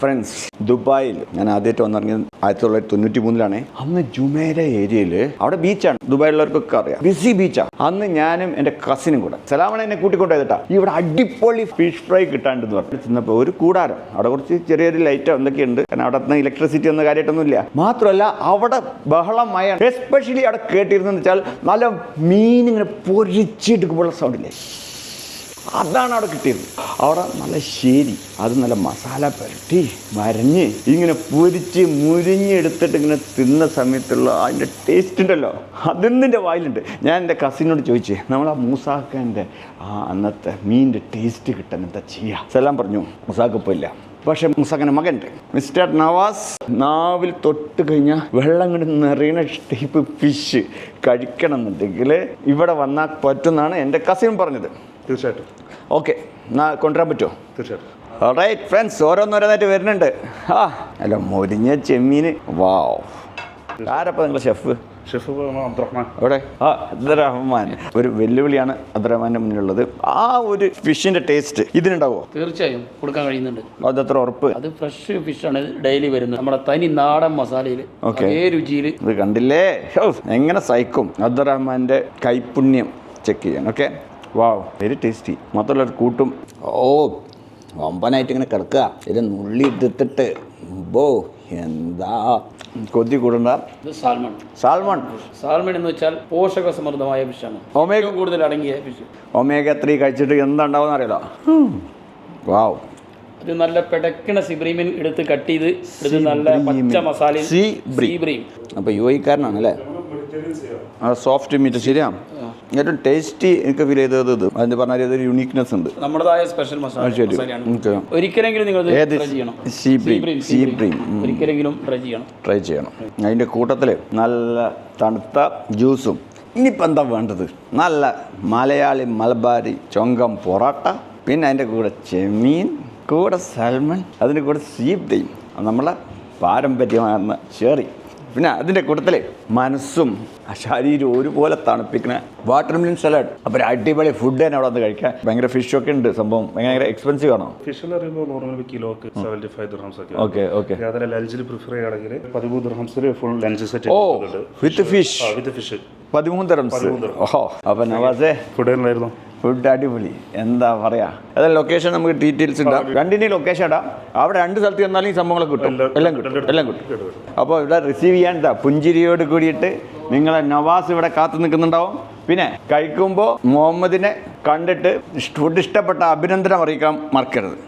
Friends ദുബായിൽ ഞാൻ ആദ്യമായിട്ട് വന്നിറങ്ങിയത് ആയിരത്തി തൊള്ളായിരത്തി തൊണ്ണൂറ്റി മൂന്നിലാണ് അന്ന് ജുമേര ഏരിയയിൽ അവിടെ ബീച്ചാണ് ദുബായിലുള്ളവർക്കൊക്കെ അറിയാം. ബിസി ബീച്ചാണ് അന്ന് ഞാനും എന്റെ കസിനും കൂടെ. സലാമണ എന്നെ കൂട്ടിക്കൊണ്ടുപോയതാ ഇവിടെ അടിപൊളി ഫിഷ് ഫ്രൈ കിട്ടാണ്ടെന്ന് പറഞ്ഞു. ചെന്നപ്പോൾ ഒരു കൂടാരം. അവിടെ കുറച്ച് ചെറിയൊരു ലൈറ്റ് എന്തൊക്കെയുണ്ട്. കാരണം അവിടെ നിന്ന് ഇലക്ട്രിസിറ്റി ഒന്നും കാര്യമായിട്ടൊന്നുമില്ല. മാത്രമല്ല അവിടെ ബഹളമായ എസ്പെഷ്യലി അവിടെ കേട്ടിരുന്നെന്ന് വെച്ചാൽ നല്ല മീൻ ഇങ്ങനെ പൊരിച്ചെടുക്കുമ്പോഴുള്ള സൗണ്ടില്ലേ അതാണ് അവിടെ കിട്ടിയത്. അവിടെ നല്ല ശരി അത് നല്ല മസാല പുരട്ടി വരഞ്ഞ് ഇങ്ങനെ പൊരിച്ച് മുരിഞ്ഞെടുത്തിട്ട് ഇങ്ങനെ തിന്ന സമയത്തുള്ള അതിന്റെ ടേസ്റ്റ് ഉണ്ടല്ലോ അതെന്നിന്റെ വായിലുണ്ട്? ഞാൻ എന്റെ കസിനോട് ചോദിച്ചേ നമ്മൾ ആ മൂസാക്കന്റെ ആ അന്നത്തെ മീനിന്റെ ടേസ്റ്റ് കിട്ടാൻ എന്താ ചെയ്യുക സെല്ലാം പറഞ്ഞു മൂസാക്ക് ഇപ്പോൾ ഇല്ല. പക്ഷെ മുസാഖിന്റെ മകന്റെ മിസ്റ്റർ നവാസ് നാവിൽ തൊട്ട് കഴിഞ്ഞാൽ വെള്ളം കൊണ്ട് നിറയുന്ന ടൈപ്പ് ഫിഷ് കഴിക്കണം എന്നുണ്ടെങ്കിൽ ഇവിടെ വന്നാൽ പറ്റുമെന്നാണ് എന്റെ കസിൻ പറഞ്ഞത്. തീർച്ചയായിട്ടും. ഓക്കെ എന്നാ കൊണ്ടുവരാൻ പറ്റുമോ? തീർച്ചയായിട്ടും. റൈറ്റ് ഫ്രണ്ട്സ് ഓരോന്നോരോന്നായിട്ട് വരുന്നുണ്ട്. ആ അല്ല മൊരിഞ്ഞ ചെമ്മീൻ വാവ് ആരപ്പോൾ നിങ്ങൾ ഷെഫ് ഷെഫ് അബ്ദുറഹ്മാൻ. അവിടെ ആ അബ്ദുറഹ്മാൻ. ഒരു വെല്ലുവിളിയാണ് അബ്ദുറഹ്മാന്റെ മുന്നിലുള്ളത്. ആ ഒരു ഫിഷിന്റെ ടേസ്റ്റ് ഇതിനുണ്ടാവോ? തീർച്ചയായും കൊടുക്കാൻ കഴിയുന്നുണ്ട്. അതത്ര ഉറപ്പ്. അത് ഫ്രഷ് ഫിഷാണ് ഡെയിലി വരുന്നത്. നമ്മുടെ തനി നാടൻ മസാലയിൽ ഓക്കെ. അതേ രുചിയിൽ ഇത് കണ്ടില്ലേ? എങ്ങനെ സഹിക്കും? അബ്ദുറഹ്മാന്റെ കൈപുണ്യം ചെക്ക് ചെയ്യാൻ ഓക്കെ വാവ് വെരി ടേസ്റ്റി മൊത്തമുള്ള ഒരു കൂട്ടും. ഓ വമ്പനായിട്ട് ഇങ്ങനെ കിടക്കുക. ഇത് നുള്ളി എടുത്തിട്ട് ബോ എന്താ? കൊതി കൂടണ്ട ഇത് സാൽമൺ. സാൽമൺ. സാൽമൺ എന്ന് വെച്ചാൽ പോഷക സമൃദ്ധമായ ഫിഷാണ്. ഒമേഗ കൂടുതൽ അടങ്ങിയ ഫിഷ്. ഒമേഗ ത്രീ കഴിച്ചിട്ട് എന്താ ഉണ്ടാവുമെന്ന് അറിയാലോ വാവ് ഇത് നല്ല പെടക്കണ സിബ്രീമിൻ എടുത്ത് കട്ട് ചെയ്ത് എടുത്ത് നല്ല പച്ച മസാല സീ ബ്രീം. സീബ്രീം അപ്പോൾ യു ഐക്കാരനാണ് അല്ലേ? സോഫ്റ്റ് മീറ്റ് ശരിയാ? ഏറ്റവും ടേസ്റ്റി എനിക്ക് ഫീൽ ചെയ്തത് ഇത്. അതിന് പറഞ്ഞാൽ ഇതൊരു യുണീക്നെസ് ഉണ്ട്. നമ്മുടേതായ സ്പെഷ്യൽ മസാല ഒരിക്കലെങ്കിലും നിങ്ങൾ ട്രൈ ചെയ്യണം. സീ ബ്രീം സീ sea ഒരിക്കലെങ്കിലും ട്രൈ ചെയ്യണം. ട്രൈ ചെയ്യണം. അതിന്റെ കൂട്ടത്തിൽ നല്ല തണുത്ത ജ്യൂസും ഇനിയിപ്പോൾ എന്താ വേണ്ടത്? നല്ല മലയാളി മലബാരി ചൊങ്കം പൊറോട്ട പിന്നെ അതിന്റെ കൂടെ ചെമ്മീൻ കൂടെ സൽമൺ അതിന്റെ കൂടെ സീപ്തയും നമ്മളെ പാരമ്പര്യമാണെന്ന് ഷേറി പിന്നെ അതിന്റെ കൂട്ടത്തിൽ മനസ്സും ആ ശരീരം ഒരുപോലെ തണുപ്പിക്കുന്ന വാട്ടർ മിലിൻ സലാഡ് അപ്പോൾ അടിപൊളി ഫുഡ് തന്നെ അവിടെ വന്ന് കഴിക്കാൻ. ഭയങ്കര ഒക്കെ ഉണ്ട്. സംഭവം ഭയങ്കര എക്സ്പെൻസീവ് ആണോ? ഫിഷ് എന്ന് പറയുമ്പോൾ നോർമൽ കിലോക്ക് സെവന്റി ഫൈവ് ദിർഹംസ് ഒക്കെ ഓക്കെ ഓക്കെ അതിൽ ലഞ്ചിൽ പ്രിഫർ ചെയ്യുകയാണെങ്കിൽ പതിമൂന്ന് ദിർഹംസിൽ ഫുൾ ലഞ്ച് സെറ്റ് ഓ വിത്ത് ഫിഷ് വിത്ത് ഫിഷ് പതിമൂന്ന് ദർഹംസ് ഓഹോ അപ്പം നവാസേ. ഫുഡ് എന്നായിരുന്നു ഫുഡ് അടിപൊളി. എന്താ പറയാ? അതെ ലൊക്കേഷൻ നമുക്ക് ഡീറ്റെയിൽസ് ഇടാം. രണ്ടിന്റെയും ലൊക്കേഷൻ ഇടാം. അവിടെ രണ്ട് സ്ഥലത്ത് ചെന്നാലും ഈ സംഭവങ്ങളൊക്കെ കിട്ടും. എല്ലാം കിട്ടും. എല്ലാം കിട്ടും. അപ്പോൾ ഇവിടെ റിസീവ് ചെയ്യാൻ എന്താ പുഞ്ചിരിയോട് കൂടിയിട്ട് നിങ്ങളെ നവാസ് ഇവിടെ കാത്തു നിൽക്കുന്നുണ്ടാവും. പിന്നെ കഴിക്കുമ്പോൾ മുഹമ്മദിനെ കണ്ടിട്ട് ഫുഡ് ഇഷ്ടപ്പെട്ട അഭിനന്ദനം അറിയിക്കാൻ മറക്കരുത്.